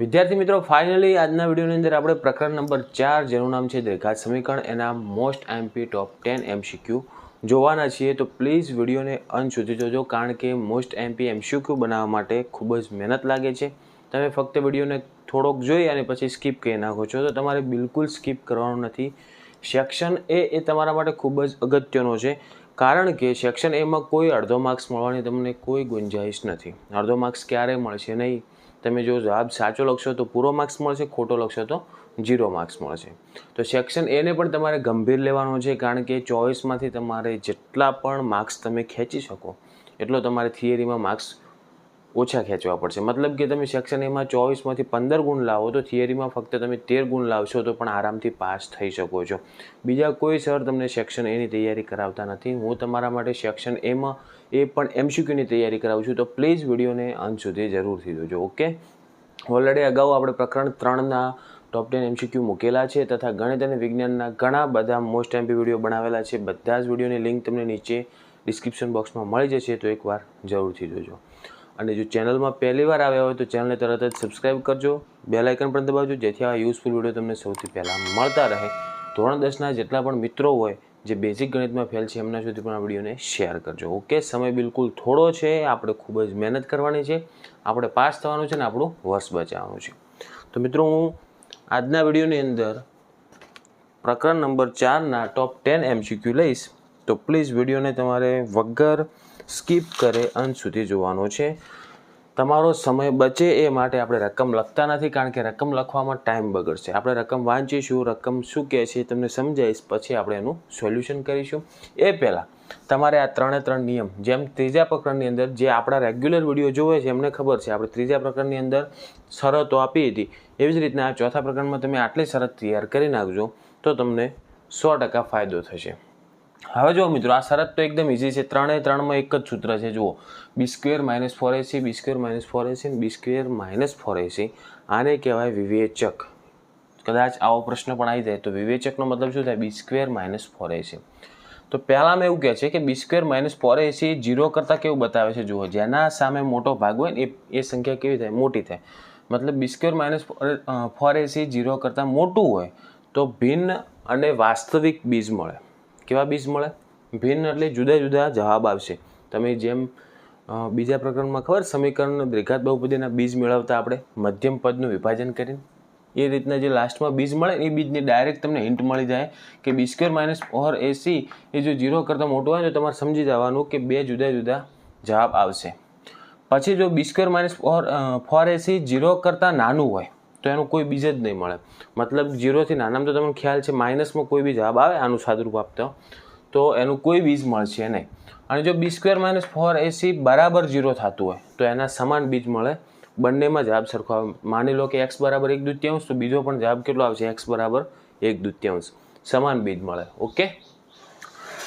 વિદ્યાર્થી મિત્રો ફાઇનલી આજના વિડીયોની અંદર આપણે પ્રકરણ નંબર ચાર, જેનું નામ છે દ્વિઘાત સમીકરણ, એના most MP top ten MCQ જોવાના છીએ. તો પ્લીઝ વિડીયોને અંત સુધી જોજો, કારણ કે મોસ્ટ એમપી એમસીક્યુ બનાવવા માટે ખૂબ જ મહેનત લાગે છે. તમે ફક્ત વિડીયોને થોડોક જોઈ અને પછી સ્કીપ કરી નાખો છો. તો તમારે બિલકુલ સ્કીપ કરવાનું નથી. સેક્શન એ એ તમારા માટે ખૂબ જ અગત્યનો છે, કારણ કે સેક્શન એમાં કોઈ અડધો માર્ક્સ મળવાની તમને કોઈ ગુંજાઈશ નથી. અડધો માર્ક્સ ક્યારે મળશે નહીં? તમે જો જવાબ સાચો લખશો તો પૂરો માર્ક્સ મળશે, ખોટો લખશો તો ઝીરો માર્ક્સ મળશે. તો સેક્શન એને પણ તમારે ગંભીર લેવાનો છે, કારણ કે ચોવીસમાંથી તમારે જેટલા પણ માર્ક્સ તમે ખેંચી શકો, એટલો તમારે થિયરીમાં માર્ક્સ ઓછા ખેંચવા પડશે. મતલબ કે તમે સેક્શન એમાં ચોવીસમાંથી પંદર ગુણ લાવો, તો થિયરીમાં ફક્ત તમે તેર ગુણ લાવશો તો પણ આરામથી પાસ થઈ શકો છો. બીજા કોઈ સર તમને સેક્શન એની તૈયારી કરાવતા નથી. હું તમારા માટે સેક્શન એમાં એ પણ એમસીક્યુની તૈયારી કરાવું છું. તો પ્લીઝ વિડીયોને અંત સુધી જરૂરથી જોજો ઓકે ઓલરેડી અગાઉ આપણે પ્રકરણ ત્રણના ટોપ ટેન એમસીક્યુ મૂકેલા છે તથા ગણિત અને વિજ્ઞાનના ઘણા બધા મોસ્ટ એમપી વીડિયો બનાવેલા છે. બધા જ વિડીયોની લિંક તમને નીચે ડિસ્ક્રિપ્શન બોક્સમાં મળી જશે, તો એકવાર જરૂરથી જોજો. અને જો ચેનલમાં પહેલી વાર આવ્યા હોય તો ચેનલને તરત જ સબસ્ક્રાઈબ કરજો. બેલ પણ દબાવજો, જેથી આ યુઝફુલ વીડિયો તમને સૌથી પહેલાં મળતા રહે. ધોરણ દસના જેટલા પણ મિત્રો હોય જે બેઝિક ગણિતમાં ફેલ છે, એમના સુધી પણ આ વિડીયોને શેર કરજો. ઓકે સમય બિલકુલ થોડો છે, આપણે ખૂબ જ મહેનત કરવાની છે. આપણે પાસ થવાનું છે ને આપણું વર્ષ બચાવવાનું છે. તો મિત્રો, હું આજના વિડીયોની અંદર પ્રકરણ નંબર ચારના ટોપ ટેન એમસીક્યુ લઈશ. તો પ્લીઝ વિડીયોને તમારે વગર સ્કીપ કરે અંત સુધી જોવાનો છે. તમારો સમય બચે એ માટે આપણે રકમ લખતા નથી કારણ કે રકમ લખવામાં ટાઈમ બગડશે. આપણે રકમ વાંચીશું, રકમ શું કહે છે તમને સમજાવીશ, પછી આપણે એનું સોલ્યુશન કરીશું. એ પહેલાં, તમારે આ ત્રણે ત્રણ નિયમ, જેમ ત્રીજા પ્રકરણની અંદર જે આપણા રેગ્યુલર વીડિયો જોવે છે, એમને ખબર છે. આપણે ત્રીજા પ્રકરણની અંદર શરતો આપી હતી. એવી જ રીતના આ ચોથા પ્રકરણમાં તમે આટલી શરત તૈયાર કરી નાખજો, તો તમને સો ટકા ફાયદો થશે. હવે જુઓ મિત્રો, આ શરત તો એકદમ ઇઝી છે. ત્રણે ત્રણમાં એક જ સૂત્ર છે. જુઓ B square minus four AC B square minus four AC B square minus four AC આને કહેવાય વિવેચક. કદાચ આવો પ્રશ્ન પણ આવી જાય. તો વિવેચકનો મતલબ શું થાય? B square minus four AC તો પહેલાં એવું કહે છે કે B square minus four AC zero કરતાં કેવું બતાવે છે? જુઓ, જેના સામે મોટો ભાગ હોય ને, એ એ સંખ્યા કેવી થાય? મોટી થાય. મતલબ B square minus four AC zero કરતાં મોટું હોય, તો ભિન્ન અને વાસ્તવિક બીજ મળે. કેવા બીજ મળે? ભિન્ન એટલે જુદા જુદા જવાબ આવશે. તમે જેમ બીજા પ્રકરણમાં ખબર, સમીકરણ દ્વિઘાત બહુપદીના બીજ મેળવતા આપણે મધ્યમ પદનું વિભાજન કરીને. એ રીતના જે લાસ્ટમાં બીજ મળે, એ બીજની ડાયરેક્ટ તમને હિન્ટ મળી જાય કે B square minus four AC એ જો જીરો કરતાં મોટું હોય તો તમારે સમજી જવાનું કે બે જુદા જુદા જવાબ આવશે. પછી જો B square minus four four AC zero કરતાં નાનું હોય તો એનું કોઈ બીજ જ નહીં મળે. મતલબ જીરોથી નાનામાં તો તમને ખ્યાલ છે, માઇનસમાં કોઈ બી જવાબ આવે, આનું સાદુરૂપ આપતો. તો એનું કોઈ બીજ મળશે નહીં. અને જો B square minus four AC બરાબર જીરો થતું હોય, તો એના સમાન બીજ મળે. બંનેમાં જવાબ સરખો આવે. માની લો કે એક્સ બરાબર એક દૃત્યાંશ, તો બીજો પણ જવાબ કેટલો આવશે? એક્સ બરાબર એક દૃત્યાંશ. સમાન બીજ મળે. ઓકે?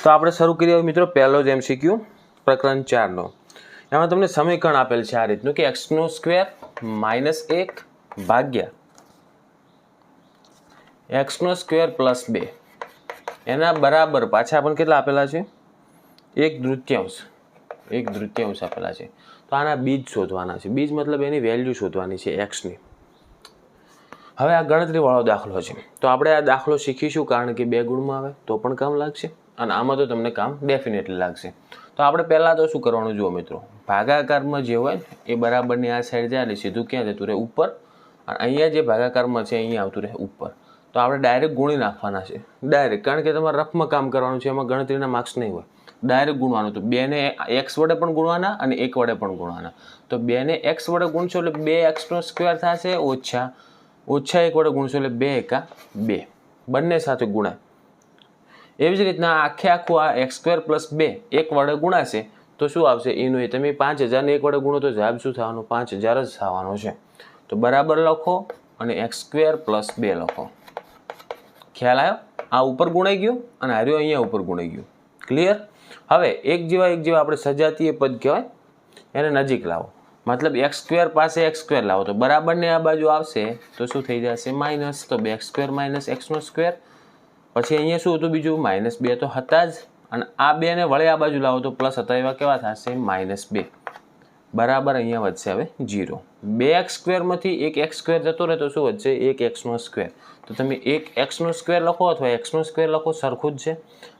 તો આપણે શરૂ કરીએ મિત્રો પહેલો જ એમસીક્યુ પ્રકરણ ચારનો. એમાં તમને સમીકરણ આપેલ છે આ રીતનું કે એક્સનો સ્ક્વેર માઇનસ એક ભાગ્યા. એક્સનો સ્ક્વેર પ્લસ બે. એના બરાબર પાછા આપણને કેટલા આપેલા છે? એક દૃત્યાંશ એક દૃત્યાંશ આપેલા છે. તો આના બીજ શોધવાના છે. બીજ મતલબ એની વેલ્યુ શોધવાની છે એક્સની હવે આ ગણતરીવાળો દાખલો છે. તો આપણે આ દાખલો શીખીશું કારણ કે બે ગુણમાં આવે, તો પણ કામ લાગશે. અને આમાં તો તમને કામ ડેફિનેટલી લાગશે. તો આપણે પહેલાં તો શું કરવાનું જુઓ મિત્રો? ભાગાકારમાં જે હોય એ બરાબરની આ સાઈડ જાય એટલે સીધું ક્યાં જતું રહે? ઉપર. અને અહીંયા જે ભાગાકારમાં છે, અહીંયા આવતું રહે ઉપર. તો આપણે ડાયરેક્ટ ગુણી નાખવાના છે. ડાયરેક્ટ કારણ કે તમારે રફમાં કામ કરવાનું છે, એમાં ગણતરીના માર્ક્સ નહીં હોય. ડાયરેક્ટ ગુણવાનું. તો બેને એક્સ વડે પણ ગુણવાના અને એક વડે પણ ગુણવાના. તો બેને એક્સ વડે ગુણશો એટલે બે એક્સનો સ્ક્વેર થશે, ઓછા ઓછા એક વડે ગુણશો એટલે બે એકા બે. બંને સાથે ગુણાય. એવી જ રીતના આખે આખું આ એક્સ સ્ક્વેર પ્લસ બે એક વડે ગુણાશે, તો શું આવશે? એનું એ તમે પાંચ હજારને એક વડે ગુણો તો જવાબ શું થવાનું? પાંચ હજાર જ થવાનો છે. તો બરાબર લખો અને એક્સ સ્ક્વેર પ્લસ બે લખો. ખ્યાલ આવ્યો આ ઉપર ગુણાઈ ગયો અને હાર્યો અહીંયા ઉપર ગુણાઈ ગયું. ક્લિયર હવે એક જેવા એક જેવા આપણે સજાતીય પદ કહેવાય, એને નજીક લાવો. મતલબ એક્સ સ્ક્વેર પાસે એક્સ સ્ક્વેર લાવો. તો બરાબરને આ બાજુ આવશે, તો શું થઈ જશે? માઇનસ, તો બે એક્સ સ્ક્વેર માઇનસ એક્સનો સ્ક્વેર. પછી અહીંયા શું હતું બીજું? માઇનસ બે તો હતા જ. અને આ બેને વળે આ બાજુ લાવો તો પ્લસ હતા એવા કેવા થશે? માઇનસ બે. બરાબર અહીંયા વધશે હવે જીરો. બે એક્સ સ્ક્વેરમાંથી એક એક્સ સ્ક્વેર જતો રહે તો શું વધશે? એક એક્સનો સ્ક્વેર. તો તમે એક એક્સનો સ્ક્વેર લખો અથવા એક્સનો સ્ક્વેર લખો, સરખું જ છે.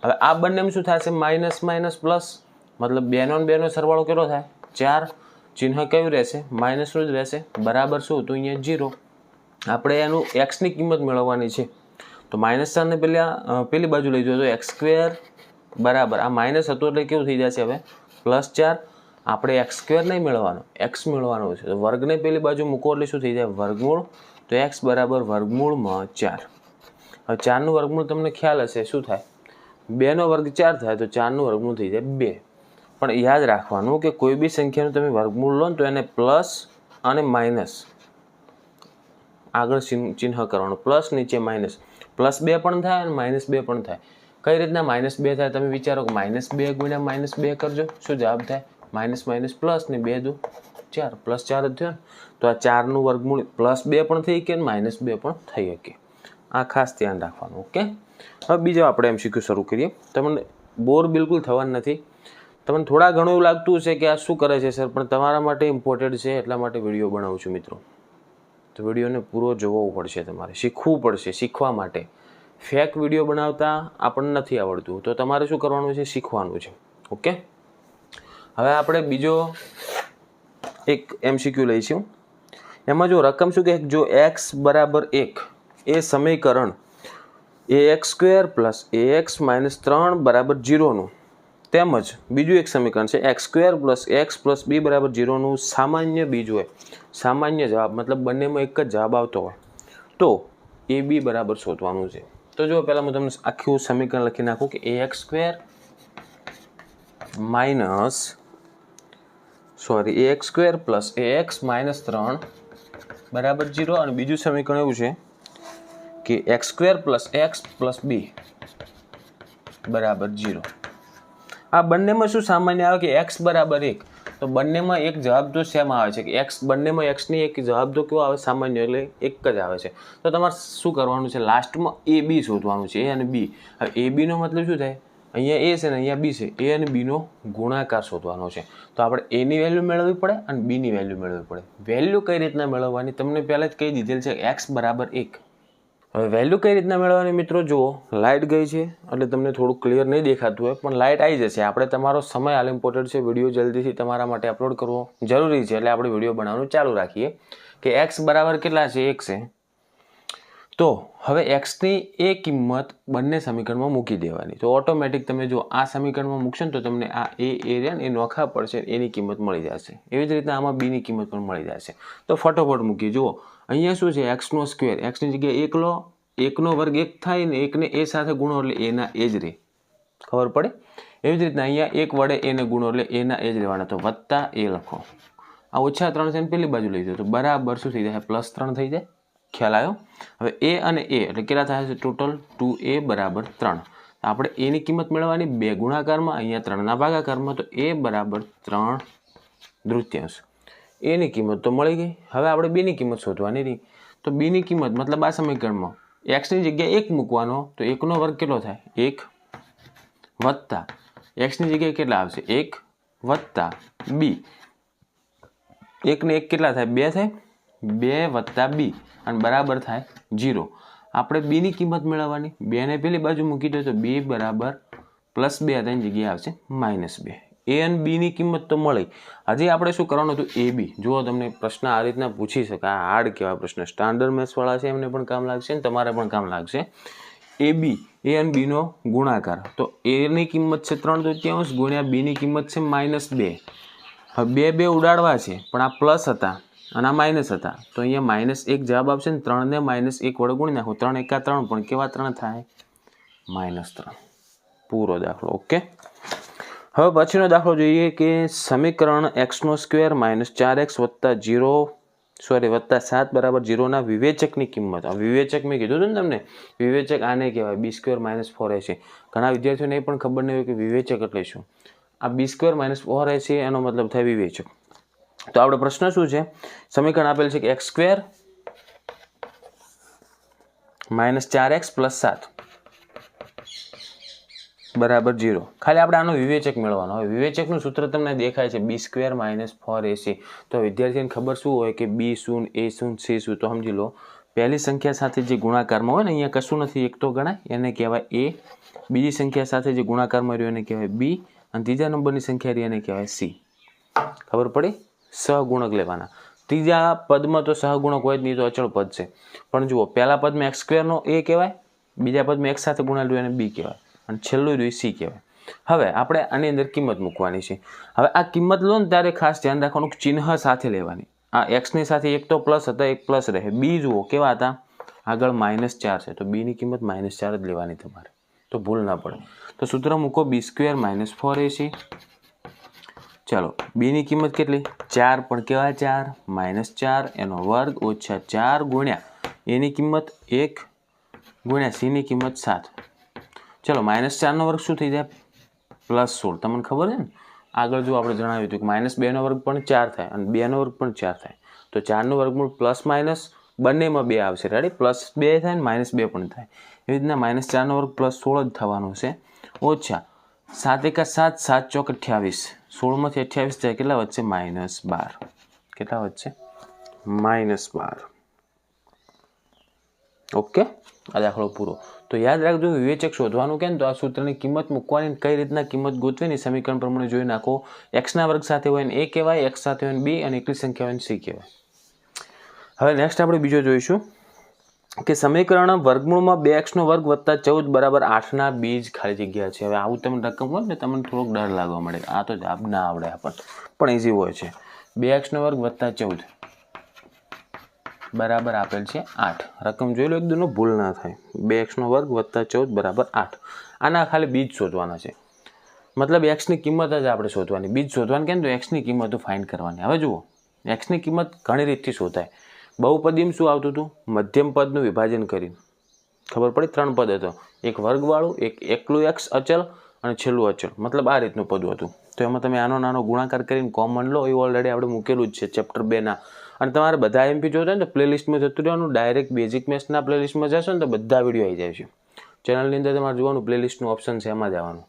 હવે આ બંનેમાં શું થશે? Minus minus, plus. મતલબ બેનો ને બેનો સરવાળો કેટલો થાય? ચાર. ચિહ્ન કયું રહેશે? માઇનસનું જ રહેશે. બરાબર શું? હતું અહીંયા જીરો. આપણે એનું એક્સની કિંમત મેળવવાની છે. તો માઇનસ ચારને પહેલાં પેલી બાજુ લઈ જોઈએ તો એક્સ સ્ક્વેર બરાબર. આ માઇનસ હતું એટલે કેવું થઈ જશે હવે? પ્લસ ચાર. આપણે એક્સ સ્ક્વેર નહીં મેળવવાનો. એક્સ મેળવવાનો છે. તો વર્ગને પેલી બાજુ મૂકો શું થઈ જાય? વર્ગમૂળ. તો એક્સ બરાબર વર્ગમૂળમાં ચાર. હવે ચારનું વર્ગમૂળ તમને ખ્યાલ હશે. શું થાય? બેનો વર્ગ ચાર થાય તો ચારનું વર્ગમૂળ થઈ જાય બે. પણ યાદ રાખવાનું કે કોઈ બી સંખ્યાનું તમે વર્ગમૂળ લો ને તો એને પ્લસ અને માઇનસ આગળ ચિહ્ન કરવાનું. પ્લસ નીચે માઇનસ પ્લસ બે પણ થાય અને માઇનસ બે પણ થાય. કઈ રીતના માઇનસ બે થાય? તમે વિચારો કે માઇનસ બે ગુણ્યા માઇનસ બે કરજો. શું જવાબ થાય? માઇનસ માઇનસ પ્લસ ને બે દુ ચાર. પ્લસ ચાર જ થયો તો આ ચારનું વર્ગમૂળ પ્લસ બે પણ થઈ શકે ને માઇનસ બે પણ થઈ શકે. આ ખાસ ધ્યાન રાખવાનું, ઓકે? હવે બીજો આપણે એમ શીખ્યું શરૂ કરીએ. તમને બોર બિલકુલ થવાનું નથી. તમને થોડા ઘણું એવું લાગતું છે કે આ શું કરે છે સર, પણ તમારા માટે ઇમ્પોર્ટેડ છે, એટલા માટે વીડિયો બનાવું છું મિત્રો. તો વિડીયોને પૂરો જોવો પડશે તમારે, શીખવું પડશે શીખવા માટે. ફેક વીડિયો બનાવતા આપણને નથી આવડતું. તો તમારે શું કરવાનું છે? શીખવાનું છે, ઓકે? હવે આપણે બીજો એક એમસીક્યુ લઈશું. એમાં જો રકમ શું કે જો એક્સ બરાબર એક, એ સમીકરણ A X square plus A X minus ત્રણ બરાબર જીરોનું તેમજ બીજું એક સમીકરણ છે X square plus X plus B બરાબર જીરોનું સામાન્ય બીજું હોય. સામાન્ય જવાબ, મતલબ બંનેમાં એક જ જવાબ આવતો હોય. તો એ બી બરાબર શોધવાનું છે. તો જો પહેલાં હું તમને આખું સમીકરણ લખી નાખું કે A X square minus sorry A X square plus A X minus ત્રણ બરાબર જીરો અને બીજું સમીકરણ એવું છે કે X square plus X plus B બરાબર જીરો આ બંનેમાં શું સામાન્ય આવે કે એક્સ બરાબર એક? તો બંનેમાં એક જવાબ તો સેમ આવે છે કે એક્સ બંનેમાં એક્સની એક જવાબ તો કેવો આવે? સામાન્ય એટલે એક જ આવે છે. તો તમારે શું કરવાનું છે? લાસ્ટમાં એ બી શોધવાનું છે એ અને બી હવે એ બીનો મતલબ શું થાય? અહીંયા એ છે ને અહીંયા બી છે. એ અને બીનો ગુણાકાર શોધવાનો છે. તો આપણે એની વેલ્યુ મેળવવી પડે અને બીની વેલ્યુ મેળવવી પડે. વેલ્યુ કઈ રીતના મેળવવાની? તમને પહેલાં જ કહી દીધેલ છે એક્સ બરાબર એક. હવે વેલ્યુ કઈ રીતના મેળવવાની મિત્રો? જુઓ લાઇટ ગઈ છે એટલે તમને થોડું ક્લિયર નહીં દેખાતું હોય, પણ લાઇટ આવી જશે. આપણે તમારો સમય હાલ ઇમ્પોર્ટન્ટ છે, વીડિયો જલ્દીથી તમારા માટે અપલોડ કરવો જરૂરી છે. એટલે આપણે વીડિયો બનાવવાનું ચાલુ રાખીએ. કે એક્સ બરાબર કેટલા છે? એક છે. તો હવે એક્સની એ કિંમત બંને સમીકરણમાં મૂકી દેવાની. તો ઓટોમેટિક તમે જો આ સમીકરણમાં મૂકશો ને તો તમને આ એ એરિયા એ નોખા પડશે એની કિંમત મળી જશે. એવી જ રીતના આમાં બીની કિંમત પણ મળી જશે. તો ફટોફટ મૂકી જુઓ, અહીંયા શું છે? એક્સનો સ્ક્વેર એક્સની જગ્યાએ એક લો એકનો વર્ગ એક થાય ને એકને એ સાથે ગુણો એટલે એના એ જ રહે ખબર પડે? એવી જ રીતના અહીંયા એક વડે એને ગુણો એટલે એના એ જ રહેવાના. તો વત્તા એ લખો. આ ઓછા ત્રણ છે પેલી બાજુ લઈ જાઓ. તો બરાબર શું થઈ જાય? પ્લસ ત્રણ થઈ જાય. ખ્યાલ આવ્યો? હવે એ અને એ એટલે કેટલા થાય છે? ટોટલ ટુ એ બરાબર ત્રણ. આપણે એની કિંમત મેળવવાની બે ગુણાકારમાં, અહીંયા ત્રણના ભાગાકારમાં, તો એ બરાબર ત્રણ દૃત્યાંશ એની કિંમત તો મળી ગઈ. હવે આપણે બીની કિંમત શોધવાની રહી. તો બીની કિંમત મતલબ આ સમીકરણમાં એક્સની જગ્યાએ એક મૂકવાનો, તો એકનો વર્ગ કેટલો થાય? એક વત્તા. એક્સની જગ્યાએ કેટલા આવશે? એક વત્તા બી એકને એક કેટલા થાય? બે થાય? બે વત્તા બી અને બરાબર થાય જીરો. આપણે બીની કિંમત મેળવવાની. બેને પેલી બાજુ મૂકી દો તો બે બરાબર પ્લસ બે હતા એની જગ્યાએ આવશે માઇનસ બે. એ અને બીની કિંમત તો મળી. હજી આપણે શું કરવાનું હતું? એ બી જુઓ તમને પ્રશ્ન આ રીતના પૂછી શકે. આ હાર્ડ કેવા પ્રશ્ન. સ્ટાન્ડર્ડ મેથ્સવાળા છે, એમને પણ કામ લાગશે ને તમારે પણ કામ લાગશે. એ બી એ અને બીનો ગુણાકાર. તો એની કિંમત છે ત્રણ તૃતીયાંશ ગુણ્યા બીની કિંમત છે માઇનસ બે. હવે બે બે ઉડાડવા છે, પણ આ પ્લસ હતા. અને આ માઇનસ હતા. તો અહીંયા માઇનસ એક જવાબ આવશે ને ત્રણને માઇનસ એક વડે ગુણી નાખો ત્રણ એકા ત્રણ, પણ કેવા ત્રણ થાય? માઇનસ ત્રણ. પૂરો દાખલો ઓકે હવે પછીનો દાખલો જોઈએ કે સમીકરણ એક્સનો સ્ક્વેર માઇનસ ચાર એક્સ વત્તા જીરો સોરી વત્તા સાત બરાબર જીરોના વિવેચકની કિંમત. વિવેચક મેં કીધું હતું ને તમને? વિવેચક આને કહેવાય. B square minus four AC ઘણા વિદ્યાર્થીઓને એ પણ ખબર નહીં હોય કે વિવેચક એટલે શું. આ B square minus four AC એનો મતલબ થાય વિવેચક. તો આપણો પ્રશ્ન શું છે? સમીકરણ આપેલ છે કે એક્સ સ્ક્વેર માઇનસ ચાર એક્સ પ્લસ સાત. બરાબર જીરો ખાલી આપણે આનો વિવેચક મેળવવાનો. હવે વિવેચકનું સૂત્ર તમને દેખાય છે B square minus four AC તો વિદ્યાર્થીને ખબર શું હોય કે બી શૂન એ શૂન સી શું તો સમજી લો, પહેલી સંખ્યા સાથે જે ગુણાકારમાં હોય ને, અહીંયા કશું નથી. એક તો ગણાય, એને કહેવાય એ બીજી સંખ્યા સાથે જે ગુણાકારમાં રહ્યો, એને કહેવાય બી અને ત્રીજા નંબરની સંખ્યા રહી, એને કહેવાય સી ખબર પડી? સહગુણક લેવાના. ત્રીજા પદમાં તો સહગુણક હોય જ નહીં, તો અચળ પદ છે. પણ જુઓ, પહેલા પદમાં એક્સ સ્ક્વેરનો એ કહેવાય, બીજા પદમાં એક્સ સાથે ગુણાયેલું એને બી કહેવાય. અને છેલ્લું રહ્યું સી કહેવાય. હવે આપણે આની અંદર કિંમત મૂકવાની છે. હવે આ કિંમત લો ને ત્યારે ખાસ ધ્યાન રાખવાનું ચિહ્ન સાથે લેવાની. આ એક્સની સાથે એક તો પ્લસ હતા, એક પ્લસ રહે. બી જુઓ, કેવા હતા? આગળ માઇનસ ચાર છે. તો બીની કિંમત માઇનસ ચાર જ લેવાની તમારે. તો ભૂલ ના પડે. તો સૂત્ર મૂકો B square minus four AC ચાલો બીની કિંમત કેટલી? ચાર પણ કેવા ચાર. માઇનસ ચાર, એનો વર્ગ ઓછા ચાર ગુણ્યા એની કિંમત એક ગુણ્યા સીની કિંમત સાત. ચલો, માઇનસ ચારનો વર્ગ શું થઈ જાય? પ્લસ સોળ. તમને ખબર છે ને? આગળ જો આપણે જણાવ્યું હતું કે માઇનસ બેનો વર્ગ પણ ચાર થાય અને બેનો વર્ગ પણ ચાર થાય. તો ચારનું વર્ગમૂળ પ્લસ માઇનસ બંનેમાં બે આવશે. રેડી પ્લસ બે થાય ને માઇનસ બે પણ થાય. એવી રીતના માઇનસ ચારનો વર્ગ પ્લસ સોળ જ થવાનું છે. ઓછા સાત એકા સાત સાત ચોક અઠ્યાવીસ. સોળમાંથી અઠ્યાવીસ થયા, કેટલા વધશે? માઇનસ બાર. કેટલા વધશે? માઇનસ બાર. ઓકે? આ દાખલો પૂરો. તો યાદ રાખજો, વિવેચક શોધવાનું કેમ? તો આ સૂત્રની કિંમત મૂકવાની કઈ રીતના કિંમત ગોતવીની સમીકરણ પ્રમાણે જોઈ નાખો. એક્સના વર્ગ સાથે હોય ને એ કહેવાય એક્સ સાથે હોય બી અને એકલી સંખ્યા હોય ને સી કહેવાય. હવે નેક્સ્ટ આપણે બીજો જોઈશું. કે સમીકરણ વર્ગમૂળમાં બે એક્સનો વર્ગ વત્તા ચૌદ બરાબર આઠના બીજ ખાલી જગ્યા છે. હવે આવું તમને રકમ હોય ને તમને થોડોક ડર લાગવા મળે આ તો જવાબ ના આવડે આપણને પણ. ઇઝી હોય છે. બે એક્સનો વર્ગ વત્તા ચૌદ બરાબર આપેલ છે આઠ. રકમ જોઈ લો એકદમ ભૂલ ના થાય. બે એક્સનો વર્ગ વત્તા ચૌદ બરાબર આઠ. આના ખાલી બીજ શોધવાના છે. મતલબ એક્સની કિંમત જ આપણે શોધવાની. બીજ શોધવાની કેમ? તો એક્સની કિંમતો ફાઇન્ડ કરવાની. હવે જુઓ એક્સની કિંમત ઘણી રીતથી શોધાય. બહુપદીમાં શું આવતું હતું? મધ્યમ પદનું વિભાજન કરીને. ખબર પડી? ત્રણ પદ હતો. એક વર્ગવાળું, એક એકલું એક્સ અચલ અને છેલ્લું અચળ મતલબ આ રીતનું પદ હતું. તો એમાં તમે આનો નાનો ગુણાકાર કરીને કોમન લો. એ ઓલરેડી આપણે મૂકેલું જ છે ચેપ્ટર બેના અને તમારે બધા એમપી જોતા ને તો પ્લેલિસ્ટમાં જતું રહેવાનું. ડાયરેક્ટ બેઝિક મેથ્સના પ્લેલિસ્ટમાં જશો ને તો બધા વીડિયો આવી જાય છે. ચેનલની અંદર તમારે જોવાનું પ્લેલિસ્ટનું ઓપ્શન છે, એમાં જવાનું.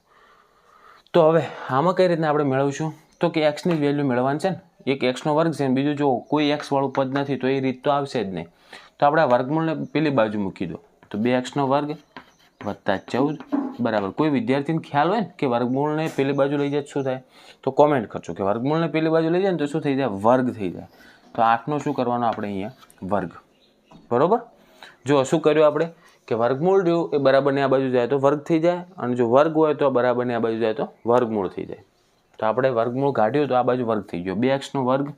તો હવે આમાં કઈ રીતના આપણે મેળવશું? તો કે એક્સની વેલ્યુ મેળવવાની છે ને? એક એક્સનો વર્ગ છે ને બીજું જો કોઈ એક્સ વાળું પદ નથી તો એ રીત તો આવશે જ નહીં. તો આપણે આ વર્ગમૂળને પેલી બાજુ મૂકી દો. તો બે એક્સનો વર્ગ વત્તા ચૌદ બરાબર. કોઈ વિદ્યાર્થીને ખ્યાલ હોય ને કે વર્ગમૂળને પેલી બાજુ લઈ જાય શું થાય? તો કોમેન્ટ કરજો કે વર્ગમૂળને પેલી બાજુ લઈ જાય ને તો શું થઈ જાય? વર્ગ થઈ જાય. તો આઠનો શું કરવાનો આપણે અહીંયા? વર્ગ. બરાબર? જો શું કર્યું આપણે? કે વર્ગમૂળ રહ્યું એ બરાબરની આ બાજુ જાય તો વર્ગ થઈ જાય અને જો વર્ગ હોય તો બરાબરની આ બાજુ જાય તો વર્ગમૂળ થઈ જાય. તો આપણે વર્ગમૂળ કાઢ્યું તો આ બાજુ વર્ગ થઈ ગયો. બે એક્સનો વર્ગ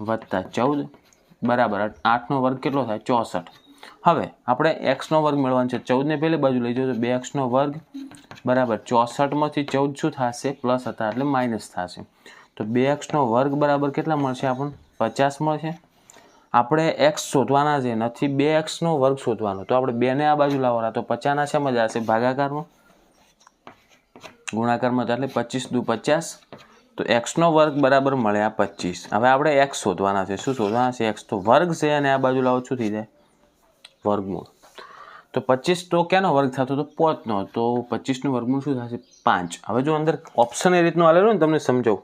વત્તા ચૌદ બરાબર આઠનો વર્ગ કેટલો થાય? ચોસઠ. હવે આપણે એક્સનો વર્ગ મેળવવાનો છે. ચૌદને પહેલી બાજુ લઈ તો બે એક્સનો વર્ગ બરાબર ચોસઠમાંથી ચૌદ શું થશે? પ્લસ હતા એટલે માઇનસ થશે. તો બે એક્સનો વર્ગ બરાબર કેટલા મળશે આપણને? પચાસ મળશે. આપણે એક્સ શોધવાના છે. નથી બે એક્સનો વર્ગ શોધવાનો. તો આપણે બેને આ બાજુ લાવવાના. તો પચાસના શેમાં જશે? ભાગાકારમાં. ગુણાકારમાં એટલે પચીસ દુ પચાસ, તો એક્સનો વર્ગ બરાબર મળ્યા પચીસ. હવે આપણે એક્સ શોધવાના છે. શું શોધવાના છે? એક્સ તો વર્ગ છે અને આ બાજુ લાવો, શું થઈ જાય? વર્ગમૂળ. તો પચીસ તો ક્યાંનો વર્ગ થતો તો પોતનો. તો પચીસનું વર્ગમૂળ શું થશે? પાંચ. હવે જો અંદર ઓપ્શન એ રીતનું આલેલું ને, તમને સમજાવું.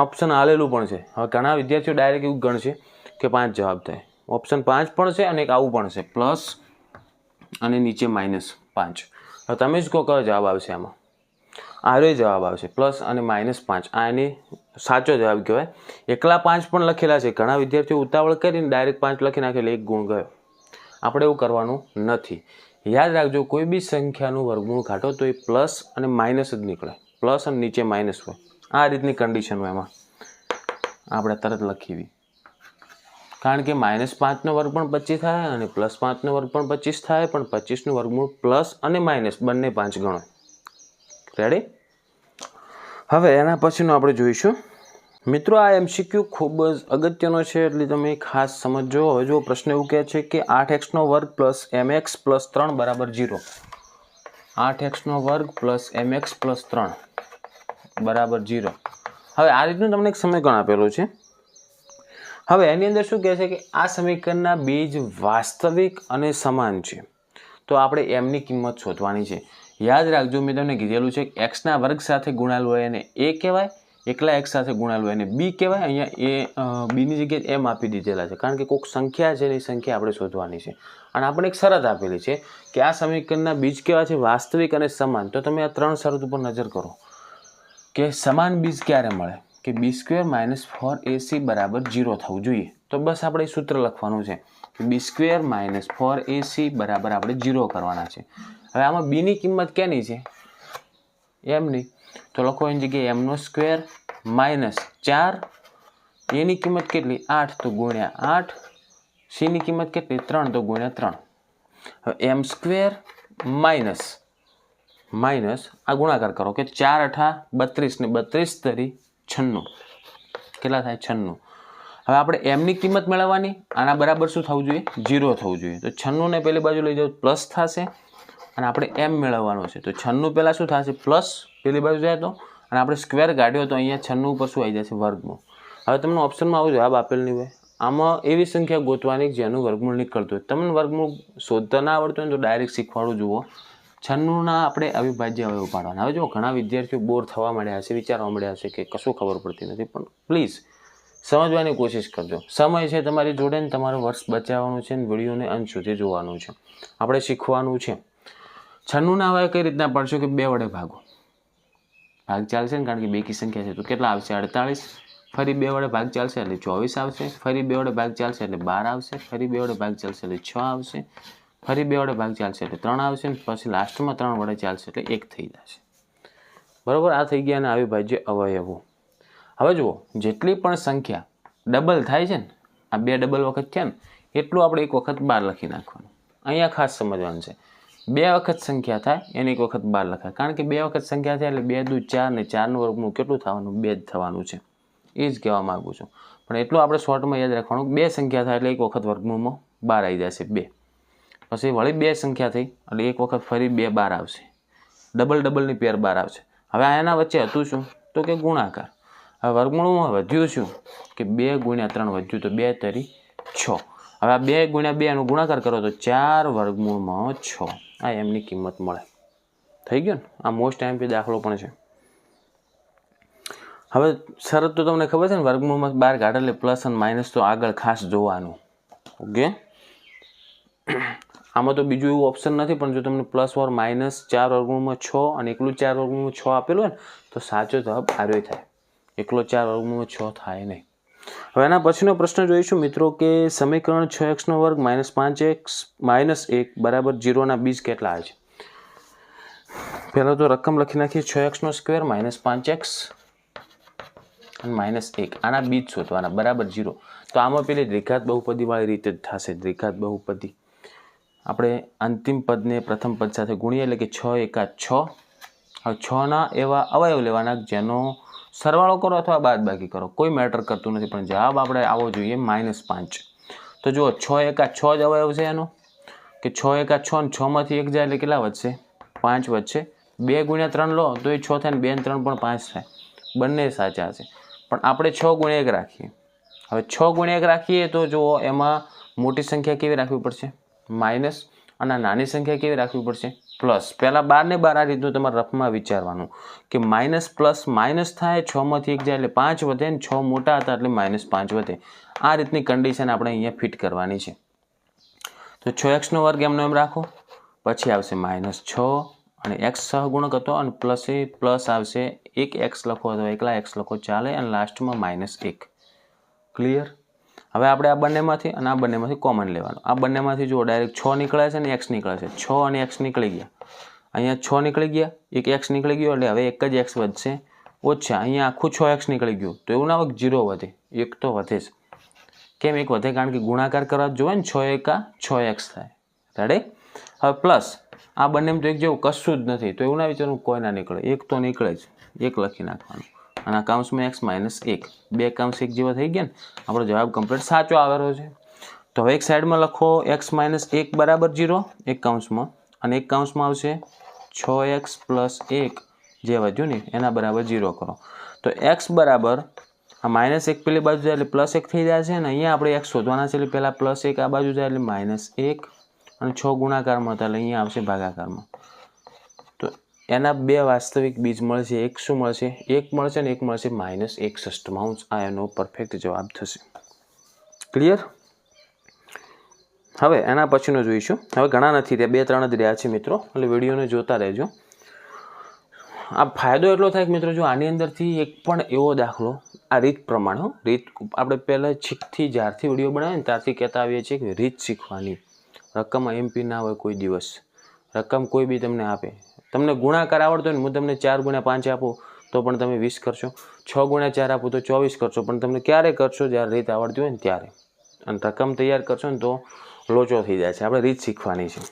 ઓપ્શન આલેલું પણ છે. હવે ઘણા વિદ્યાર્થીઓ ડાયરેક્ટ એવું ગણશે કે પાંચ જવાબ થાય. ઓપ્શન પાંચ પણ છે અને એક આવું પણ છે. પ્લસ અને નીચે માઇનસ પાંચ. હવે તમે જ કહો કયો જવાબ આવશે આમાં? આરો જવાબ આવશે. પ્લસ અને માઇનસ પાંચ. આ એની સાચો જવાબ કહેવાય. એકલા પાંચ પણ લખેલા છે. ઘણા વિદ્યાર્થીઓ ઉતાવળ કરીને ડાયરેક્ટ પાંચ લખી નાખેલે એક ગુણ ગયો. આપણે એવું કરવાનું નથી. યાદ રાખજો, કોઈ બી સંખ્યાનું વર્ગમૂળ કાઢો તો એ પ્લસ અને માઇનસ જ નીકળે. પ્લસ અને નીચે માઇનસ હોય. આ રીતની કન્ડિશન હોય એમાં. આપણે તરત લખીવી. કારણ કે માઇનસ પાંચનો વર્ગ પણ પચીસ થાય અને પ્લસ પાંચનો વર્ગ પણ પચીસ થાય, પણ પચીસનું વર્ગમૂળ પ્લસ અને માઇનસ બંને પાંચ ગણો. રેડી હવે એના પછીનું આપણે જોઈશું. મિત્રો, આ એમસીક્યુ ખૂબ જ અગત્યનો છે, એટલે તમે ખાસ સમજો હવે જો પ્રશ્ન એવું કહે છે કે આઠ એક્સનો વર્ગ પ્લસ એમ એક્સ પ્લસ ત્રણ બરાબર જીરો આઠ એક્સનો વર્ગ પ્લસ એમ એક્સ પ્લસ ત્રણ બરાબર જીરો હવે આ રીતનું તમને એક સમીકરણ આપેલું છે. હવે એની અંદર શું કહે છે કે આ સમીકરણના બીજ વાસ્તવિક અને સમાન છે. તો આપણે એમની કિંમત શોધવાની છે. યાદ રાખજો મેં તમને કીધેલું છે એક્સના વર્ગ સાથે ગુણાયેલું હોય એને એ કહેવાય, એકલા એક્સ સાથે ગુણાયેલું હોય એને બી કહેવાય, અહીંયા એ બીની જગ્યાએ એમ આપી દીધેલા છે. કારણ કે કોઈક સંખ્યા છે એ સંખ્યા આપણે શોધવાની છે. અને આપણે એક શરત આપેલી છે કે આ સમીકરણના બીજ કેવા છે? વાસ્તવિક અને સમાન. તો તમે આ ત્રણ શરત ઉપર નજર કરો. કે સમાન બીજ ક્યારે મળે? કે B square minus four AC બરાબર જીરો થવું જોઈએ. તો બસ આપણે સૂત્ર લખવાનું છે કે B square minus four AC બરાબર આપણે જીરો કરવાના છે. હવે આમાં બીની કિંમત કેની છે? એમ નહીં તો લખો એની જગ્યાએ એમનો સ્ક્વેર માઇનસ ચાર. એની કિંમત કેટલી? આઠ તો ગુણ્યા આઠ. સીની કિંમત કેટલી? ત્રણ તો ગુણ્યા ત્રણ. હવે એમ સ્ક્વેર માઇનસ માઇનસ આ ગુણાકાર કરો કે ચાર અઠા બત્રીસ ને બત્રીસ તરી છન્નું. કેટલા થાય? છન્નું. હવે આપણે એમની કિંમત મેળવવાની. આના બરાબર શું થવું જોઈએ? જીરો થવું જોઈએ. તો છન્નુંને પેલી બાજુ લઈ જાઓ. પ્લસ થશે. અને આપણે એમ મેળવવાનું છે. તો છન્નું પહેલાં શું થશે? પ્લસ પેલી બાજુ જાય તો? અને આપણે સ્ક્વેર કાઢ્યો તો અહીંયા છન્નું ઉપર શું આવી જશે? વર્ગમૂળ. હવે તમને ઓપ્શનમાં આવું જવાબ આપેલ નહીં હોય. આમાં એવી સંખ્યા ગોતવાની જેનું વર્ગમૂળ નીકળતું હોય. તમને વર્ગમૂળ શોધતા ના આવડતું હોય તો ડાયરેક્ટ શીખવાડું, જુઓ. છન્નુંના આપણે અવિભાજ્ય હવે ઉપાડવાના હવે જો ઘણા વિદ્યાર્થીઓ બોર થવા માંડ્યા છે વિચારવા મળ્યા છે કે કશું ખબર પડતી નથી. પણ પ્લીઝ સમજવાની કોશિશ કરજો. સમય છે તમારી જોડે ને તમારું વર્ષ બચાવવાનું છે ને વિડીયોને અંત સુધી જોવાનું છે. આપણે શીખવાનું છે. છન્નુના હવે કઈ રીતના પડશો કે બે વડે ભાગો? ભાગ ચાલશે ને? કારણ કે બેકી સંખ્યા છે. તો કેટલા આવશે? અડતાળીસ? ફરી બે વડે ભાગ ચાલશે એટલે ચોવીસ આવશે. ફરી બે વડે ભાગ ચાલશે એટલે બાર આવશે. ફરી બે વડે ભાગ ચાલશે એટલે છ આવશે. ફરી બે વડે ભાગ ચાલશે એટલે ત્રણ આવશે ને પછી લાસ્ટમાં ત્રણ વડે ચાલશે એટલે એક થઈ જશે. બરાબર? આ થઈ ગયા અને અવિભાજ્ય અવયવો. હવે જુઓ, જેટલી પણ સંખ્યા ડબલ થાય છે ને, આ બે ડબલ વખત છે ને, એટલું આપણે એક વખત બાર લખી નાખવાનું. અહીંયા ખાસ સમજવાનું છે. બે વખત સંખ્યા થાય, એને એક વખત બાર લખાય. કારણ કે બે વખત સંખ્યા થાય એટલે બે, દુ, ચાર ને ચારનું વર્ગનું કેટલું થવાનું? બે જ થવાનું છે. એ જ કહેવા માગું છું. પણ એટલું આપણે શોર્ટમાં યાદ રાખવાનું બે સંખ્યા થાય એટલે એક વખત વર્ગમૂળમાં બાર આવી જશે, બે. પછી વળી બે સંખ્યા થઈ એટલે એક વખત ફરી બે, બાર આવશે. ડબલ ડબલની પેર બાર આવશે. હવે આના વચ્ચે હતું શું? તો કે ગુણાકાર. હવે વર્ગમૂળમાં વધ્યું શું કે બે ગુણ્યા ત્રણ વધ્યું તો બે તરી છ. હવે આ બે ગુણ્યા બેનો ગુણાકાર કરો તો ચાર વર્ગમૂળમાં છ. આ એમની કિંમત મળે. થઈ ગયું ને? આ મોસ્ટ ટાઈમ દાખલો પણ છે. હવે શરત તો તમને ખબર છે ને, વર્ગમૂળમાં બહાર કાઢે એટલે પ્લસ અને માઇનસ તો આગળ ખાસ જોવાનું. ઓકે આમાં તો બીજું એવું ઓપ્શન નથી, પણ જો તમને પ્લસ ઓર માઇનસ ચાર વર્ગમૂળમાં છ અને એકલું ચાર વર્ગમૂળમાં છ આપેલું હોય ને, તો સાચો જવાબ આર્યો થાય. એકલો ચાર વર્ગમૂળમાં છ થાય નહીં. હવે એના પછીનો પ્રશ્ન જોઈશું. મિત્રો, કે સમીકરણ છ એક્સનો વર્ગ માઇનસ પાંચ એક્સ માઇનસ એક બરાબર જીરોના બીજ કેટલા આવે છે? પહેલાં તો રકમ લખી નાખીએ. છ એક્સનો સ્ક્વેર માઇનસ પાંચ એક્સ અને માઇનસ એક. આના બીજ શોધવાના બરાબર જીરો. તો આમાં પેલી દ્વિઘાત બહુપદીવાળી રીતે જ થશે. દ્વિઘાત બહુપદી. આપણે અંતિમ પદને પ્રથમ પદ સાથે ગુણીએ એટલે કે છ એકા છ. હવે છના એવા અવયવ લેવાના જેનો સરવાળો કરો અથવા બાદબાકી કરો. કોઈ મેટર કરતું નથી, પણ જવાબ આપણે આવવો જોઈએ માઇનસ પાંચ. તો જુઓ, છ એકા છ જ અવયવ છે એનો. કે છ એકા છ ને છમાંથી એક જાય એટલે કેટલા વધશે? પાંચ વધશે. બે ગુણ્યા ત્રણ લો, તો એ છ થાય ને બે ત્રણ પણ પાંચ થાય. બંને સાચા છે. પણ આપણે છ ગુણ્યા એક રાખીએ. હવે છ ગુણ્યા એક રાખીએ તો જુઓ, એમાં મોટી સંખ્યા કેવી રાખવી પડશે? માઇનસ અને નાની સંખ્યા કેવી રાખવી પડશે? પ્લસ. પહેલાં બારને બાર આ રીતનું તમારે રફમાં વિચારવાનું કે માઇનસ પ્લસ માઇનસ થાય છમાંથી એક જાય એટલે પાંચ વધે ને છ મોટા હતા એટલે માઇનસ પાંચ વધે. આ રીતની કન્ડિશન આપણે અહીંયા ફિટ કરવાની છે. તો છ એક્સનો વર્ગ એમનો એમ રાખો. પછી આવશે માઇનસ છ અને એક્સ સહગુણક હતો અને પ્લસ એ પ્લસ આવશે એક એક્સ લખો અથવા એકલા એક્સ લખો ચાલે અને લાસ્ટમાં માઇનસ એક. ક્લિયર હવે આપણે આ બંનેમાંથી અને આ બંનેમાંથી કોમન લેવાનું. આ બંનેમાંથી જો ડાયરેક્ટ છ નીકળે છે ને એક્સ નીકળે છે. છ અને એક્સ નીકળી ગયા. અહીંયા છ નીકળી ગયા, એક એક્સ નીકળી ગયો, એટલે હવે એક જ એક્સ વધશે. ઓછા, અહીંયા આખું છ એક્સ નીકળી ગયું. તો એવું ના હોય જીરો વધે, એક તો વધે જ. કેમ એક વધે? કારણ કે ગુણાકાર કરવા જોઈએ ને, છ એકા છ એક્સ થાય. રેડી હવે પ્લસ આ બંને તો એક જેવું કશું જ નથી. તો એવું ના વિચારવું કોઈ ના નીકળે. એક તો નીકળે જ. એક લખી નાખવાનું. અને આ કાઉન્સમાં એક્સ માઇનસ એક. બે કાઉન્સ એક જેવા થઈ ગયા ને, આપણો જવાબ કમ્પ્લીટ સાચો આવેલો છે. તો હવે એક સાઈડમાં લખો એક્સ માઇનસ એક બરાબર જીરો એક કાઉન્સમાં અને એક કાઉન્સમાં આવશે છ એક્સ પ્લસ એક જે વધ્યું ને, એના બરાબર જીરો કરો. તો એક્સ બરાબર, આ માઇનસ એક પેલી બાજુ જાય એટલે પ્લસ એક થઈ જાય છે ને, અહીંયા આપણે એક્સ શોધવાના છે એટલે પહેલાં પ્લસ એક આ બાજુ જાય એટલે માઇનસ એક, અને છ ગુણાકારમાં હતા એટલે અહીંયા આવશે ભાગાકારમાં. તો એના બે વાસ્તવિક બીજ મળશે, એક શું મળશે? એક મળશે ને એક મળશે માઇનસ એક સષ્ટમાંશ આ એનો પરફેક્ટ જવાબ થશે. ક્લિયર હવે એના પછીનો જોઈશું. હવે ઘણા નથી રહ્યા, બે ત્રણ જ રહ્યા છે મિત્રો. એટલે વિડીયોને જોતા રહેજો. આ ફાયદો એટલો થાય કે મિત્રો જો આની અંદરથી એક પણ એવો દાખલો, આ રીત પ્રમાણે રીત આપણે પહેલાં છીકથી જ્યારથી વીડિયો બનાવીએ ને ત્યારથી કહેતા આવીએ છીએ કે રીત શીખવાની રકમ એમપી ના હોય કોઈ દિવસ. રકમ કોઈ બી તમને આપે. તમને ગુણાકાર આવડતો હોય ને, હું તમને ચાર ગુણ્યા પાંચ આપું, તો પણ તમે વીસ કરશો. છ ગુણ્યા ચાર આપું તો ચોવીસ કરશો, પણ તમને ક્યારે કરશો જ્યારે રીત આવડતી હોય ને ત્યારે. અને રકમ તૈયાર કરશો ને તો લોચો થઈ જાય છે. આપણે રીત શીખવાની છે.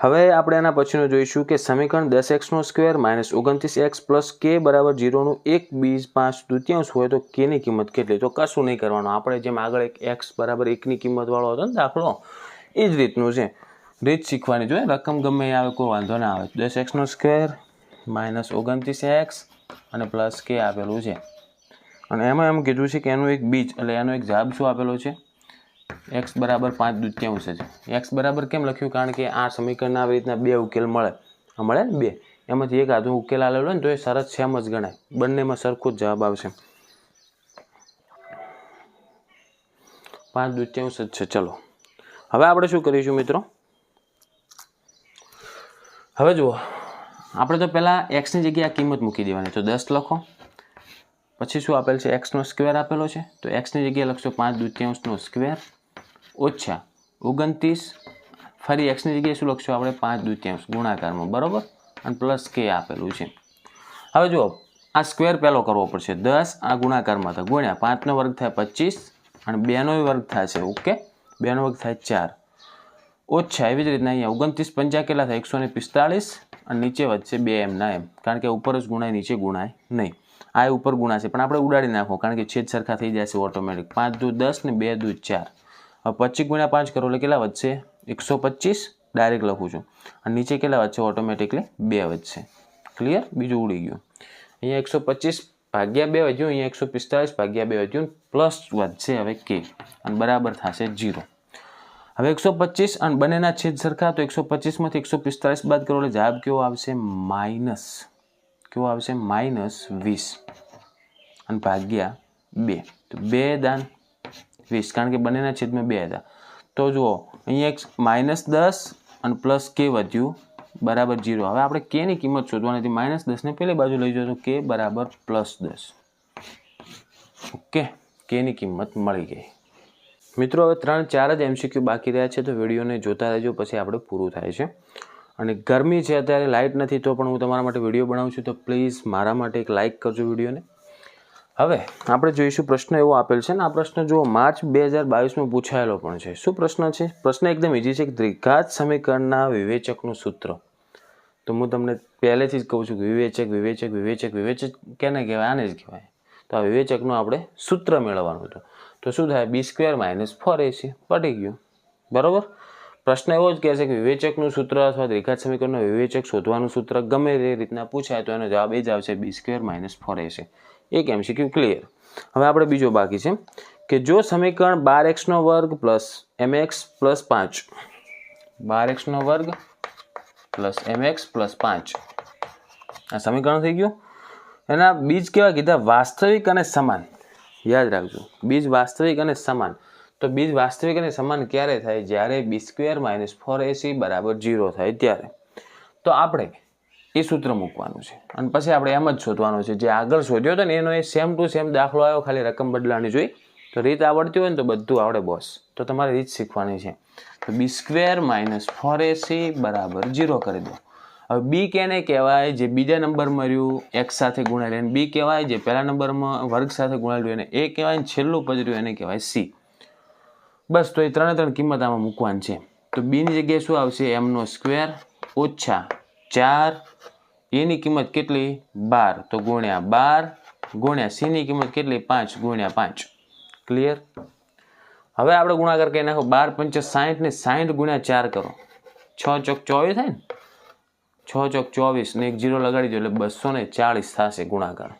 હવે આપણે એના પછીનું જોઈશું કે સમીકરણ દસ એક્સનો સ્ક્વેર માઇનસ ઓગણત્રીસ એક્સ પ્લસ કે બરાબર જીરોનું એક બીજ પાંચ દ્વિતીયાંશ હોય તો કેની કિંમત કેટલી? તો કશું નહીં કરવાનું. આપણે જેમ આગળ એક એક્સ બરાબર એકની કિંમતવાળો હતો ને દાખલો, એ જ રીતનું છે. રીત શીખવાની. જોઈએ રકમ ગમે એ આવે, કોઈ વાંધો ના આવે. દસ એક્સનો સ્ક્વેર માઇનસ ઓગણત્રીસ એક્સ અને પ્લસ કે આપેલું છે. અને એમાં એમ કીધું છે કે એનું એક બીજ, એટલે એનો એક જાબ શું આપેલો છે? એક્સ બરાબર પાંચ દૃત્યાંશ છે. એક્સ બરાબર કેમ લખ્યું? કારણ કે આ સમીકરણના આવી રીતના બે ઉકેલ મળે. મળે ને બે? એમાંથી એક આધુ ઉકેલ આવેલો ને તો એ સરસ સેમ જ ગણાય. બંનેમાં સરખો જ જવાબ આવશે. પાંચ દૃત્યાંશ જ છે. ચલો. હવે આપણે શું કરીશું મિત્રો? હવે જુઓ. આપણે તો પહેલાં એક્સની જગ્યાએ કિંમત મૂકી દેવાની. તો દસ લખો. પછી શું આપેલ છે? એક્સનો સ્ક્વેર આપેલો છે. તો એક્સની જગ્યાએ લખશો પાંચ દૂત્યાંશનો સ્ક્વેર. ઓછા. ઓગણત્રીસ, ફરી એક્સની જગ્યાએ શું લખશું આપણે? પાંચ દૃત્યાંશ, ગુણાકારમાં, બરાબર? અને પ્લસ કે આપેલું છે. હવે જુઓ, આ સ્ક્વેર પહેલો કરવો પડશે. દસ, આ ગુણાકારમાં થાય ગુણ્યા. પાંચનો વર્ગ થાય પચીસ અને બેનો વર્ગ થાય છે, ઓકે? બેનો વર્ગ થાય ચાર. ઓછા, એવી જ રીતના અહીંયા ઓગણત્રીસ પંચા કેટલા થાય, એકસો ને પિસ્તાળીસ અને નીચે વધશે બે એમ ના એમ. કારણ કે ઉપર જ ગુણાય, નીચે ગુણાય નહીં. આ ઉપર ગુણાશે, પણ આપણે ઉડાડી નાખો, કારણ કે છેદ સરખા થઈ જશે ઓટોમેટિક. પાંચ દૂધ દસ ને બે દૂધ ચાર. પચીસ ગુણ્યા પાંચ કરો એટલે કેટલા વધશે? એકસો પચીસ ડાયરેક્ટ લખું છું. અને નીચે કેટલા વધશે? ઓટોમેટિકલી બે વધશે. ક્લિયર બીજું ઉડી ગયું. અહીંયા એકસો પચીસ ભાગ્યા બે વધ્યું, અહીંયા એકસો પિસ્તાળીસ ભાગ્યા બે વધ્યું પ્લસ વધશે હવે કે અને બરાબર થશે જીરો હવે એકસો પચીસ અને બંનેના છેદ સરખા, તો એકસો પચીસમાંથી એકસો પિસ્તાળીસ બાદ કરો એટલે જવાબ કેવો આવશે? માઇનસ કેવો આવશે? માઇનસ વીસ. અને ભાગ્યા બે. તો બે દાન વીસ કારણ કે બંનેના છેદમાં બે હતા. તો જુઓ, અહીંયા એક માઇનસ દસ અને પ્લસ કે વધ્યું, બરાબર જીરો હવે આપણે કેની કિંમત શોધવાની હતી. માઇનસ દસને પેલી બાજુ લઈ જાઓ કે બરાબર પ્લસ દસ. ઓકે કેની કિંમત મળી ગઈ. મિત્રો, હવે ત્રણ ચાર જ એમસીક્યુ બાકી રહ્યા છે, તો વિડીયોને જોતા રહેજો, પછી આપણે પૂરું થાય છે. અને ગરમી છે, અત્યારે લાઇટ નથી, તો પણ હું તમારા માટે વીડિયો બનાવું છું, તો પ્લીઝ મારા માટે એક લાઇક કરજો વિડીયોને. હવે આપણે જોઈશું પ્રશ્ન એવો આપેલ છે ને, આ પ્રશ્ન જુઓ, માર્ચ બે હજાર બાવીસમાં પૂછાયેલો પણ છે. શું પ્રશ્ન છે? પ્રશ્ન એકદમ ઇઝી છે કે દ્વિઘાત સમીકરણના વિવેચકનું સૂત્ર. તો હું તમને પહેલેથી જ કહું છું કે વિવેચક વિવેચક વિવેચક વિવેચક કેને કહેવાય? આને જ કહેવાય. તો આ વિવેચકનું આપણે સૂત્ર મેળવવાનું હતું. તો શું થાય? B square minus four AC પટી ગયું. બરાબર? પ્રશ્ન એવો જ કહે છે કે વિવેચકનું સૂત્ર અથવા દ્વિઘાત સમીકરણનું વિવેચક શોધવાનું સૂત્ર ગમે તે રીતના પૂછાય તો એનો જવાબ એ જ આવશે B square minus four AC. એક એમસીક્યુ ક્લિયર હવે આપણે બીજો બાકી છે કે જો સમીકરણ બાર એક્સનો વર્ગ પ્લસ એમ એક્સ પ્લસ પાંચ. બાર એક્સનો વર્ગ પ્લસ એમ એક્સ પ્લસ પાંચ. આ સમીકરણ થઈ ગયું. એના બીજ કેવા કીધા? વાસ્તવિક અને સમાન. યાદ રાખજો. બીજ વાસ્તવિક અને સમાન. તો બીજ વાસ્તવિક અને સમાન ક્યારે થાય? જ્યારે B square minus four AC બરાબર જીરો થાય ત્યારે. તો આપણે એ સૂત્ર મૂકવાનું છે. અને પછી આપણે એમ જ શોધવાનું છે, જે આગળ શોધ્યો હતો ને, એનો એ સેમ ટુ સેમ દાખલો આવ્યો, ખાલી રકમ બદલાવાની જોઈ. તો રીત આવડતી હોય ને તો બધું આવડે બોસ. તો તમારે રીત શીખવાની છે. તો B square minus four AC બરાબર જીરો કરી દો. હવે બી કેને કહેવાય? જે બીજા નંબરમાં રહ્યું એક્સ સાથે ગુણાયેલું એને બી કહેવાય. જે પહેલા નંબરમાં વર્ગ સાથે ગુણાયેલું એને એ કહેવાય. ને છેલ્લું પદ રહ્યું એને કહેવાય સી બસ, તો એ ત્રણે ત્રણ કિંમત આમાં મૂકવાની છે. તો બીની જગ્યાએ શું આવશે? એમનો સ્ક્વેર ઓછા ચાર. એની કિંમત કેટલી? બાર. તો ગુણ્યા બાર ગુણ્યા સીની કિંમત કેટલી? પાંચ ગુણ્યા પાંચ. ક્લિયર હવે આપણે ગુણાકાર કરી નાખો. બાર પંચ સાહીઠ ને સાઠ ગુણ્યા ચાર કરો. છ ચોક ચોવીસ થાય ને? છ ચોક ચોવીસ ને એક જીરો લગાડી દો એટલે બસો ને ચાળીસ થશે ગુણાકાર.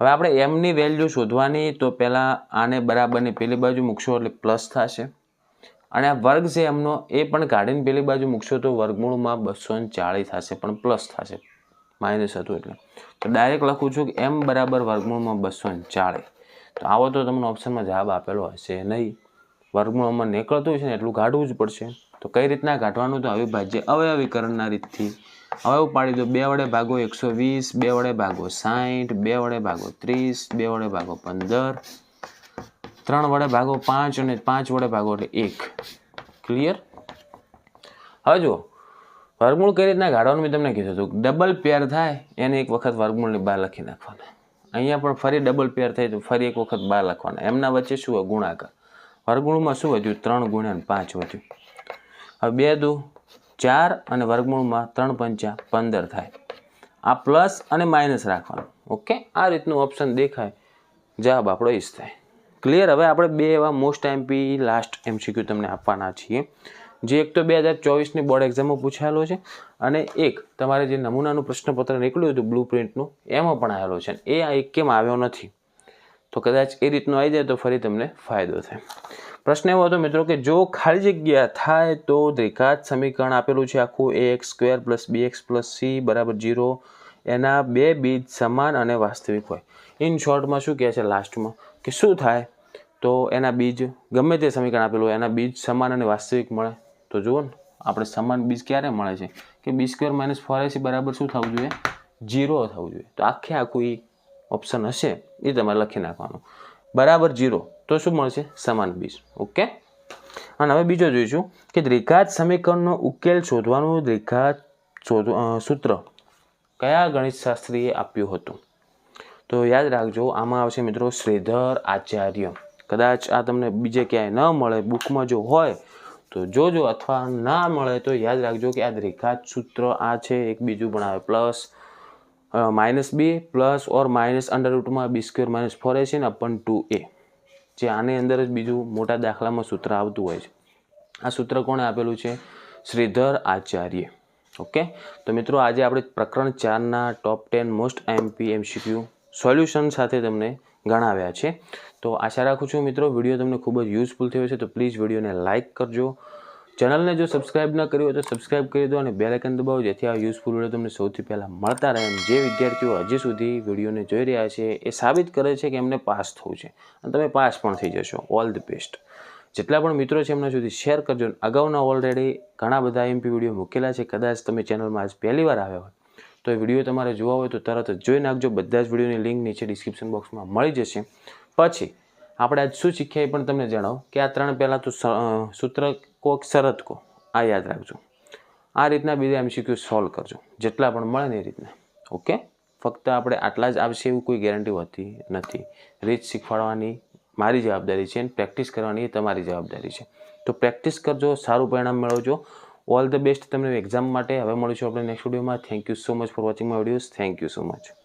હવે આપણે એમની વેલ્યુ શોધવાની, તો પહેલાં આને બરાબરની પેલી બાજુ મૂકશો એટલે પ્લસ થશે. અને આ વર્ગ છે એમનો, એ પણ કાઢીને પેલી બાજુ મૂકશો તો વર્ગમૂળમાં બસો ચાળીસ થશે, પણ પ્લસ થશે. માઇનસ હતું એટલે. તો ડાયરેક્ટ લખું છું કે એમ બરાબર વર્ગમૂળમાં બસો ચાળીસ. તો આવો તો તમને ઓપ્શનમાં જવાબ આપેલો હશે નહીં. વર્ગમૂળમાં નીકળતું છે ને એટલું કાઢવું જ પડશે. તો કઈ રીતના કાઢવાનું? તો અવિભાજ્ય અવયવીકરણના રીતથી. હવે પાડી દો, બે વડે ભાગો એકસો વીસ, બે વડે ભાગો સાહીઠ બે વડે ભાગો ત્રીસ, બે વડે ભાગો પંદર. ત્રણ વડે ભાગો પાંચ અને પાંચ વડે ભાગો એટલે એક. ક્લિયર હવે જુઓ. વર્ગમૂળ કઈ રીતના કાઢવાનું મેં તમને કીધું હતું? ડબલ પેર થાય, એને એક વખત વર્ગમૂળની બહાર લખી નાખવાના. અહીંયા પણ ફરી ડબલ પેર થાય તો ફરી એક વખત બહાર લખવાના. એમના વચ્ચે શું હોય? ગુણાકાર. વર્ગમૂળમાં શું વધ્યું? ત્રણ ગુણ્યા પાંચ વધ્યું. હવે બે દુ. ચાર અને વર્ગમૂળમાં ત્રણ પંચા પંદર થાય. આ પ્લસ અને માઇનસ રાખવાનું. ઓકે આ રીતનું ઓપ્શન દેખાય. જવાબ આપણો ઈસ થાય. ક્લિયર હવે આપણે બે એવા મોસ્ટ એમપી લાસ્ટ એમસીક્યુ તમને આપવાના છીએ. જે એક તો બે હજાર ચોવીસની બોર્ડ એક્ઝામમાં પૂછાયેલો છે અને એક તમારે જે નમૂનાનું પ્રશ્નપત્ર નીકળ્યું હતું બ્લુ પ્રિન્ટનું એમાં પણ આવેલો છે. એ આ એક કેમ આવ્યો નથી? તો કદાચ એ રીતનું આવી જાય તો ફરી તમને ફાયદો થાય. પ્રશ્ન એવો હતો મિત્રો કે જો ખાલી જગ્યા થાય તો દ્વિઘાત સમીકરણ આપેલું છે આખું A X square plus B X plus C બરાબર જીરો એના બે બીજ સમાન અને વાસ્તવિક હોય. ઇન શોર્ટમાં શું કહે છે લાસ્ટમાં કે શું થાય? તો એના બીજ, ગમે તે સમીકરણ આપેલું હોય, એના બીજ સમાન અને વાસ્તવિક મળે. તો જુઓ ને, આપણે સમાન બીજ ક્યારે મળે છે? કે B square minus four AC બરાબર શું થવું જોઈએ? જીરો થવું જોઈએ. તો આખે આખું એ ઓપ્શન હશે એ તમારે લખી નાખવાનું. બરાબર જીરો તો શું મળશે? સમાન બીજ. ઓકે? અને હવે બીજો જોઈશું કે દ્વિઘાત સમીકરણનો ઉકેલ શોધવાનું દ્વિઘાત શોધ સૂત્ર કયા ગણિતશાસ્ત્રીએ આપ્યું હતું? તો યાદ રાખજો, આમાં આવશે મિત્રો શ્રીધર આચાર્ય. કદાચ આ તમને બીજે ક્યાંય ન મળે, બુકમાં જો હોય તો જોજો, અથવા ના મળે તો યાદ રાખજો કે આ દ્વિઘાત સૂત્ર આ છે, એક બીજું પણ આવે. Plus minus B, plus or minus under રૂટમાં B square minus four A છે ને, અપન ટુ એ. જે આની અંદર જ બીજું મોટા દાખલામાં સૂત્ર આવતું હોય છે. આ સૂત્ર કોણે આપેલું છે? શ્રીધર આચાર્ય. ઓકે? તો મિત્રો, આજે આપણે પ્રકરણ ચારના top ten most MP MCQ solution સાથે તમને ગણાવ્યા છે. તો આશા રાખું છું મિત્રો, વીડિયો તમને ખૂબ જ યુઝફુલ થયો છે તો પ્લીઝ વિડીયોને લાઇક કરજો. ચેનલને જો સબસ્ક્રાઇબ ન કરી હોય તો સબસ્ક્રાઇબ કરી દો અને બેલ આઇકન દબાવો, જેથી આ યુઝફુલ વીડિયો તમને સૌથી પહેલાં મળતા રહે જે વિદ્યાર્થીઓ હજી સુધી વિડીયોને જોઈ રહ્યા છે, એ સાબિત કરે છે કે એમને પાસ થવું છે. અને તમે પાસ પણ થઈ જશો. All the best. જેટલા પણ મિત્રો છે એમના સુધી શેર કરજો. અગાઉના ઓલરેડી ઘણા બધા એમપી વીડિયો મૂકેલા છે. કદાચ તમે ચેનલમાં આજ પહેલી વાર આવ્યા હોય તો એ વીડિયો તમારે જોવા હોય તો તરત જ જોઈ નાખજો. બધા જ વિડીયોની લિંક નીચે ડિસ્ક્રિપ્શન બોક્સમાં મળી જશે. પછી, આપણે આજ શું શીખ્યા એ પણ તમને જણાવો કે આ ત્રણ પહેલાં તો સૂત્ર કો શરત કો? આ યાદ રાખજો. આ રીતના બીજા એમસીક્યુ સોલ્વ કરજો. જેટલા પણ મળે ને એ રીતના. ઓકે? ફક્ત આપણે આટલા જ આવશે એવું કોઈ ગેરંટી હોતી નથી. રીત શીખવાડવાની મારી જવાબદારી છે અને પ્રેક્ટિસ કરવાની એ તમારી જવાબદારી છે. તો પ્રેક્ટિસ કરજો, સારું પરિણામ મેળવજો. ઓલ ધ બેસ્ટ તમને એક્ઝામ માટે હવે મળીશું આપણે નેક્સ્ટ વિડીયોમાં thank you so much for watching my videos thank you so much